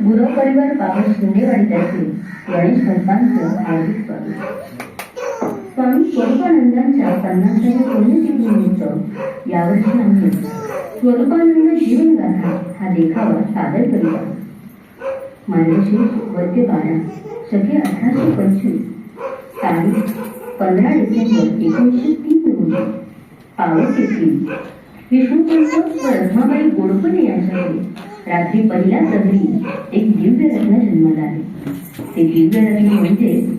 गुरु परिवार बाबा शिंदेवाडीतर्फे गणेश भक्तांचं आयोजित स्वागत. स्वामी स्वरूपानंदांच्या पन्नासाव्या पुण्यतिथीनिमित्त यावर्षी आम्ही स्वरूपानंद जीवनगाथा हा देखावा सादर करीत आहोत. मार्गशीर्ष वद्य बारा सखे अठराशे पंचवीस तारीख पंधरा डिसेंबर एकोणीसशे तीन रोजी पावस येथील विष्णुपंत व रत्नाबाई गोडपणे यांच्याकडे रात्री पहिल्या प्रहरी एक दिव्य रत्न जन्माला. आले ते दिव्य रत्न म्हणजे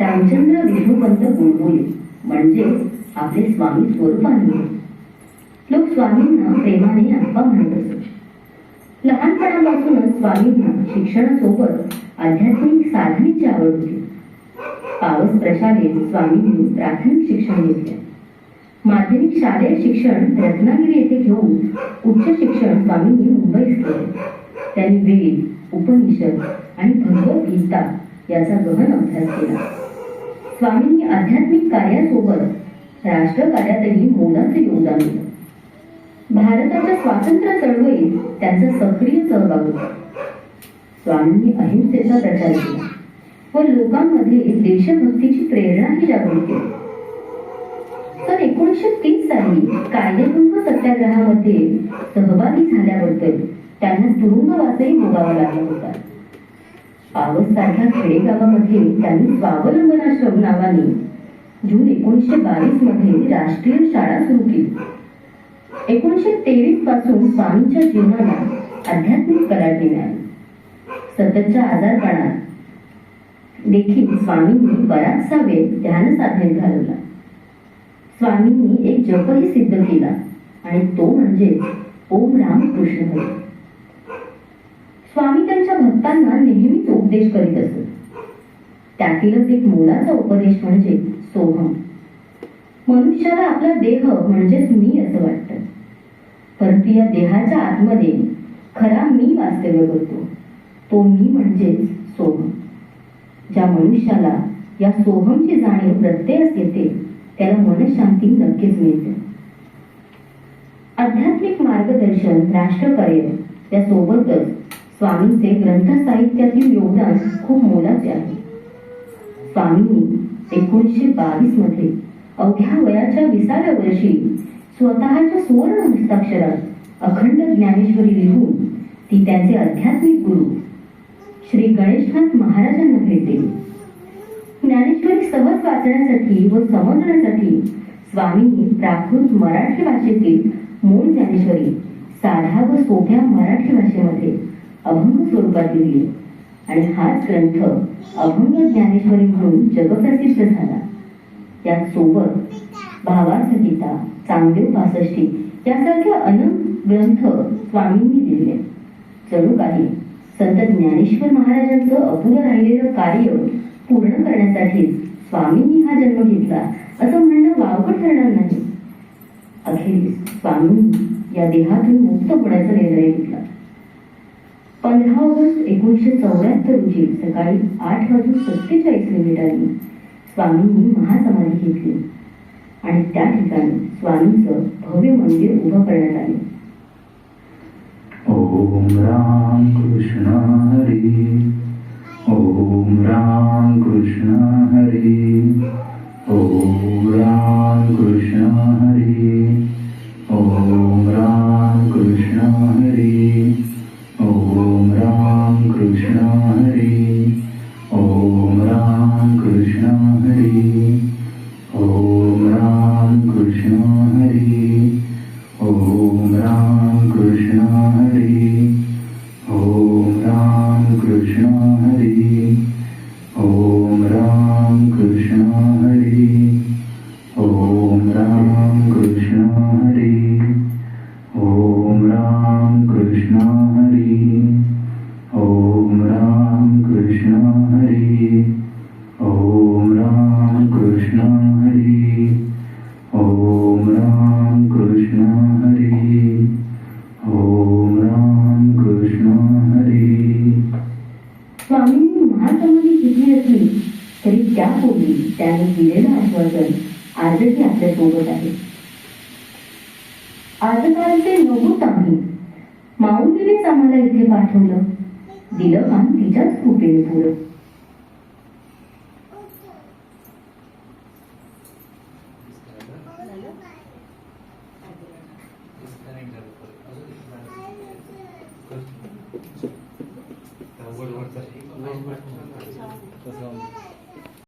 रामचंद्र विष्णुपंत गोडबोले म्हणजे आपले स्वामी स्वरूपानंद. लोक स्वामींना प्रेमाने आप्पा म्हणत असत. लहानपणापासूनच स्वामींना शिक्षणासोबत आध्यात्मिक साधनेची आवड होती. पावस प्रशालेत स्वामींनी प्राथमिक शिक्षण घेतले. माध्यमिक शालेय शिक्षण रत्नागिरी येथे घेऊन उच्च शिक्षण स्वामींनी मुंबईत केले. त्यांनी वेद उपनिषद आणि भगवद्गीता याचा गहन अभ्यास केला. स्वामींनी आध्यात्मिक कार्यासोबत राष्ट्रकार्यातही मोलाचे योगदान दिलं. भारताच्या स्वातंत्र्य चळवळीत त्यांचा सक्रिय सहभाग होता. स्वामींनी अहिंसेचा प्रचार केला व लोकांमध्ये देशभक्तीची तीस कायदेभंग सत्याग्रहामध्ये सहभागी झाल्याबद्दल त्यांना तुरुंगवासही भोगावा लागला होता. पावस सारख्या खेडेगावामध्ये त्यांनी स्वावलंबनाश्रम नावाने जून एकोणीसशे बावीसमध्ये राष्ट्रीय शाळा सुरू केली. एकोणीसशे तेवीसपासून स्वामींच्या जीवनाला आध्यात्मिक करार मिळाली सततच्या आजारपणात देखील स्वामींनी बराचसा वेळ ध्यान साधनेत घालवला. स्वामींनी एक जपही सिद्ध केला आणि तो म्हणजे ओम राम कृष्ण हरी स्वामी त्यांच्या भक्तांना नेहमीच उपदेश करीत असत. त्यातीलच एक मोलाचा उपदेश म्हणजे सोहम. मनुष्याला आपला देह म्हणजेच मी असं वाटतं. परंतु या देहाच्या आतमध्ये खरा मी वास्तव्य करतो. तो मी म्हणजेच सोहम. ज्या मनुष्याला या सोहमची जाणीव प्रत्ययच येते त्याला मनशांती नक्कीच मिळते. आध्यात्मिक मार्गदर्शन राष्ट्रकार्य या सोबतच स्वामींचे ग्रंथ साहित्यातील योगदान खूप मोलाचे आहे. स्वामींनी एकोणीसशे बावीसमध्ये अवघ्या वयाच्या विसाव्या वर्षी स्वतःच्या सुवर्ण हस्ताक्षरात अखंड ज्ञानेश्वरी लिहून ती त्यांचे आध्यात्मिक गुरु श्री गणेशनाथ महाराजांना भेट ज्ञानेश्वरी सहज वाचण्यासाठी व समजण्यासाठी स्वामींनी प्राकृत मराठी भाषेतील मूळ ज्ञानेश्वरी साध्या व सोप्या मराठी भाषेमध्ये अभंग स्वरूपात लिहिली. आणि हाच ग्रंथ अभंग ज्ञानेश्वरी म्हणून जगप्रसिद्ध झाला. त्यात सोबत भावार्थ गीता चांगदेव पासष्टी यासारख्या अनेक ग्रंथ स्वामींनी लिहिले. जणू काही संत ज्ञानेश्वर महाराजांचं अपुरं राहिलेलं कार्य पूर्ण करण्यासाठी स्वामींनी हा जन्म घेतला असं म्हणणं वावगं ठरणार नाही. अखेरीस स्वामींनी या देहातून मुक्त होण्याचा निर्णय घेतला. पंधरा ऑगस्ट एकोणीसशे चौऱ्याहत्तर रोजी सकाळी आठ वाजून सत्तेचाळीस मिनिटांनी स्वामींनी महासमाधी घेतली. आणि त्या ठिकाणी स्वामींचं भव्य मंदिर उभं करण्यात आले. ओम राम कृष्ण हरी. ॐ राम कृष्ण हरी कृष्ण यापूर्वी त्यांनी दिलेलं आश्वासन आजही आपल्यासोबत आहे. आजकालचे लोक आम्ही माऊलीनेच आम्हाला इथे पाठवलं. दिलं काम तिच्याच कृपेने पुरं